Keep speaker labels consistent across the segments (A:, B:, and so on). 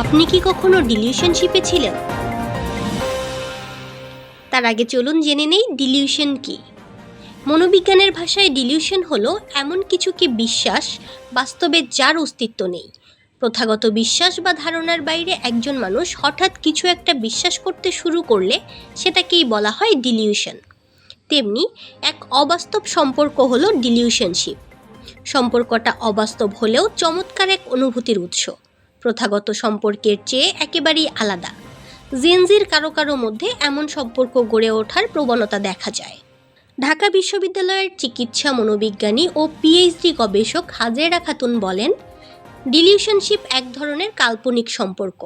A: আপনি কি কখনো ডিলিউশনশিপে ছিলেন? তার আগে চলুন জেনে নেই ডিলিউশন কি। মনোবিজ্ঞানের ভাষায় ডিলিউশন হলো এমন কিছুকে বিশ্বাস, বাস্তবে যার অস্তিত্ব নেই। প্রথাগত বিশ্বাস বা ধারণার বাইরে একজন মানুষ হঠাৎ কিছু একটা বিশ্বাস করতে শুরু করলে সেটাকেই বলা হয় ডিলিউশন। তেমনি এক অবাস্তব সম্পর্ক হলো ডিলিউশনশিপ। সম্পর্কটা অবাস্তব হলেও চমৎকার এক অনুভূতির উৎস। প্রথাগত সম্পর্কের চেয়ে একেবারেই আলাদা। জেনজির কারও কারও মধ্যে এমন সম্পর্ক গড়ে ওঠার প্রবণতা দেখা যায়। ঢাকা বিশ্ববিদ্যালয়ের চিকিৎসা মনোবিজ্ঞানী ও পিএইচডি গবেষক হাজেরা খাতুন বলেন, ডিলিউশনশিপ এক ধরনের কাল্পনিক সম্পর্ক।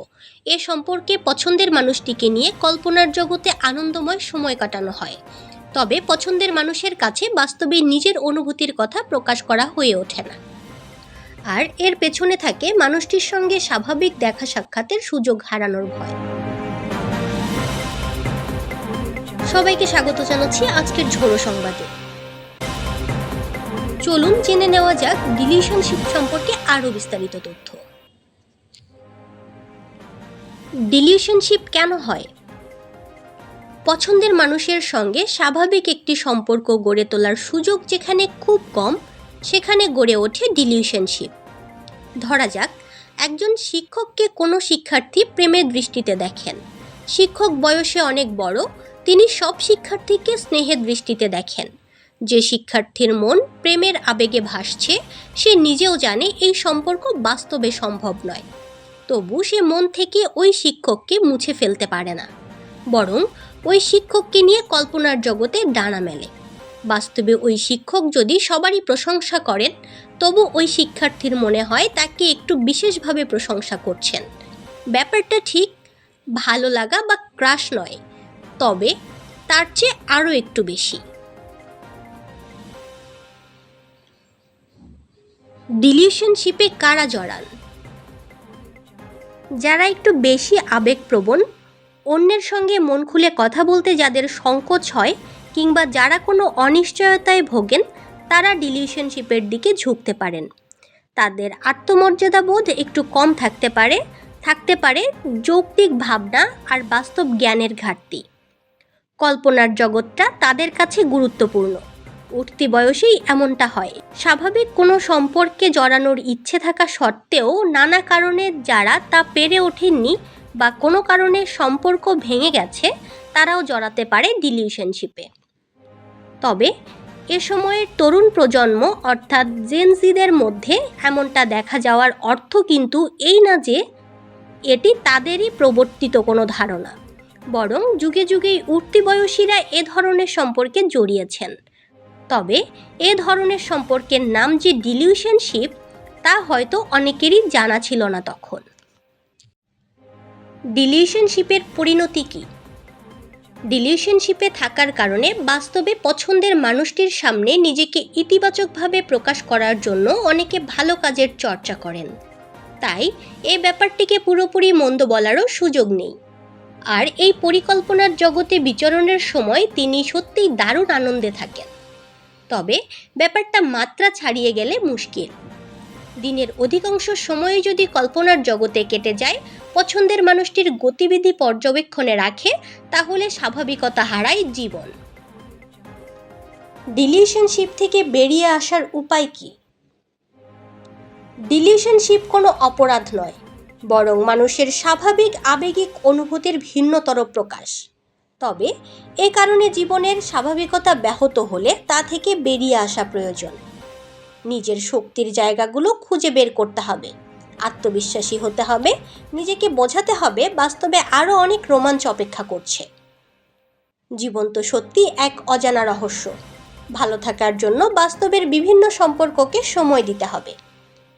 A: এ সম্পর্কে পছন্দের মানুষটিকে নিয়ে কল্পনার জগতে আনন্দময় সময় কাটানো হয়। তবে পছন্দের মানুষের কাছে বাস্তবে নিজের অনুভূতির কথা প্রকাশ করা হয়ে ওঠে না। আর এর পেছনে থাকে মানুষটির সঙ্গে স্বাভাবিক দেখা সাক্ষাতের সুযোগ হারানোর ভয়। সবাইকে স্বাগত জানাচ্ছি আজকের ঝোড়ো সংবাদে। চলুন জেনে নেওয়া যাক ডিলিশনশিপ সম্পর্কে আরও বিস্তারিত তথ্য। ডিলিউশনশিপ কেন হয়? পছন্দের মানুষের সঙ্গে স্বাভাবিক একটি সম্পর্ক গড়ে তোলার সুযোগ যেখানে খুব কম সেখানে গড়ে ওঠে ডিলিউশনশিপ। ধরা যাক, একজন শিক্ষককে কোনো শিক্ষার্থী প্রেমের দৃষ্টিতে দেখেন। শিক্ষক বয়সে অনেক বড়, তিনি সব শিক্ষার্থীকে স্নেহের দৃষ্টিতে দেখেন। যে শিক্ষার্থীর মন প্রেমের আবেগে ভাসছে, সে নিজেও জানে এই সম্পর্ক বাস্তবে সম্ভব নয়। তবু সে মন থেকে ওই শিক্ষককে মুছে ফেলতে পারে না। বরং ওই শিক্ষককে নিয়ে কল্পনার জগতে ডানা মেলে। বাস্তবে ওই শিক্ষক যদি সবারই প্রশংসা করেন, তবু ওই শিক্ষার্থীর মনে হয় তাকে একটু বিশেষভাবে প্রশংসা করছেন। ব্যাপারটা ঠিক ভালো লাগা বা ক্রাশ নয়, তবে তার চেয়ে আরও একটু বেশি। ডিলিউশনশিপে কারা জড়ান? যারা একটু বেশি আবেগপ্রবণ, অন্যের সঙ্গে মন খুলে কথা বলতে যাদের সংকোচ হয় কিংবা যারা কোনো অনিশ্চয়তায় ভোগেন, তারা ডিলিউশনশিপের দিকে ঝুঁকতে পারেন। তাদের আত্মমর্যাদা বোধ একটু কম থাকতে পারে থাকতে পারে যৌক্তিক ভাবনা আর বাস্তব জ্ঞানের ঘাটতি। কল্পনার জগৎটা তাদের কাছে গুরুত্বপূর্ণ। উঠতি বয়সেই এমনটা হয়। স্বাভাবিক কোনো সম্পর্কে জড়ানোর ইচ্ছে থাকা সত্ত্বেও নানা কারণে যারা তা পেরে ওঠেননি বা কোনো কারণে সম্পর্ক ভেঙে গেছে, তারাও জড়াতে পারে ডিলিউশনশিপে তবে এ সময়ের তরুণ প্রজন্ম, অর্থাৎ জেনজিদের মধ্যে এমনটা দেখা যাওয়ার অর্থ কিন্তু এই না যে এটি তাদেরই প্রবর্তিত কোনো ধারণা, বরং যুগে যুগেই উঠতি বয়সীরা এ ধরনের সম্পর্কে জড়িয়েছেন। তবে এ ধরনের সম্পর্কের নাম যে ডিলিউশনশিপ, তা হয়তো অনেকেরই জানা ছিল না তখন। ডিলিউশনশিপের পরিণতি কী? ডিলিউশনশিপে থাকার কারণে বাস্তবে পছন্দের মানুষটির সামনে নিজেকে ইতিবাচকভাবে প্রকাশ করার জন্য অনেকে ভালো কাজের চর্চা করেন। তাই এ ব্যাপারটিকে পুরোপুরি মন্দ বলারও সুযোগ নেই। আর এই পরিকল্পনার জগতে বিচরণের সময় তিনি সত্যিই দারুণ আনন্দে থাকেন। তবে ব্যাপারটা মাত্রা ছাড়িয়ে গেলে মুশকিল। দিনের অধিকাংশ সময় যদি কল্পনার জগতে কেটে যায় পছন্দের মানুষটির গতিবিধি পর্যবেক্ষণে রাখে, তাহলে স্বাভাবিকতা হারায় জীবন। ডিলিশনশিপ থেকে বেরিয়ে আসার উপায় কি? ডিলিশনশিপ কোনো অপরাধ নয়, বরং মানুষের স্বাভাবিক আবেগিক অনুভূতির ভিন্নতর প্রকাশ। তবে, এ কারণে জীবনের স্বাভাবিকতা ব্যাহত হলে তা থেকে বেরিয়ে আসা প্রয়োজন। নিজের শক্তির জায়গাগুলো খুঁজে বের করতে হবে। আত্মবিশ্বাসী হতে হবে, নিজেকে বোঝাতে হবে, বাস্তবে আরও অনেক রোমাঞ্চ অপেক্ষা করছে। জীবন তো সত্যি এক অজানা রহস্য। ভালো থাকার জন্য বাস্তবের বিভিন্ন সম্পর্ককে সময় দিতে হবে।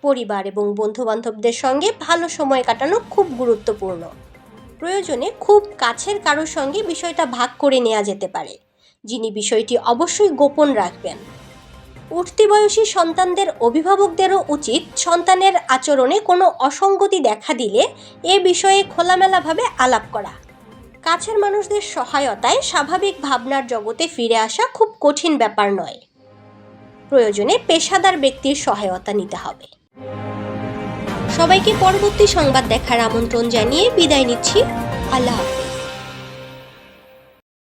A: পরিবার এবং বন্ধুবান্ধবদের সঙ্গে ভালো সময় কাটানো খুব গুরুত্বপূর্ণ। প্রয়োজনে খুব কাছের কারোর সঙ্গে বিষয়টা ভাগ করে নেওয়া যেতে পারে, যিনি বিষয়টি অবশ্যই গোপন রাখবেন। উঠতি বয়সী সন্তানদের অভিভাবকদেরও উচিত সন্তানের আচরণে কোনো অসঙ্গতি দেখা দিলে এ বিষয়ে খোলামেলাভাবে আলাপ করা। কাছের মানুষদের সহায়তায় স্বাভাবিক ভাবনার জগতে ফিরে আসা খুব কঠিন ব্যাপার নয়। প্রয়োজনে পেশাদার ব্যক্তির সহায়তা নিতে হবে। সবাইকে পরবর্তী সংবাদ দেখার আমন্ত্রণ জানিয়ে বিদায় নিচ্ছি। আল্লাহ হাফেজ।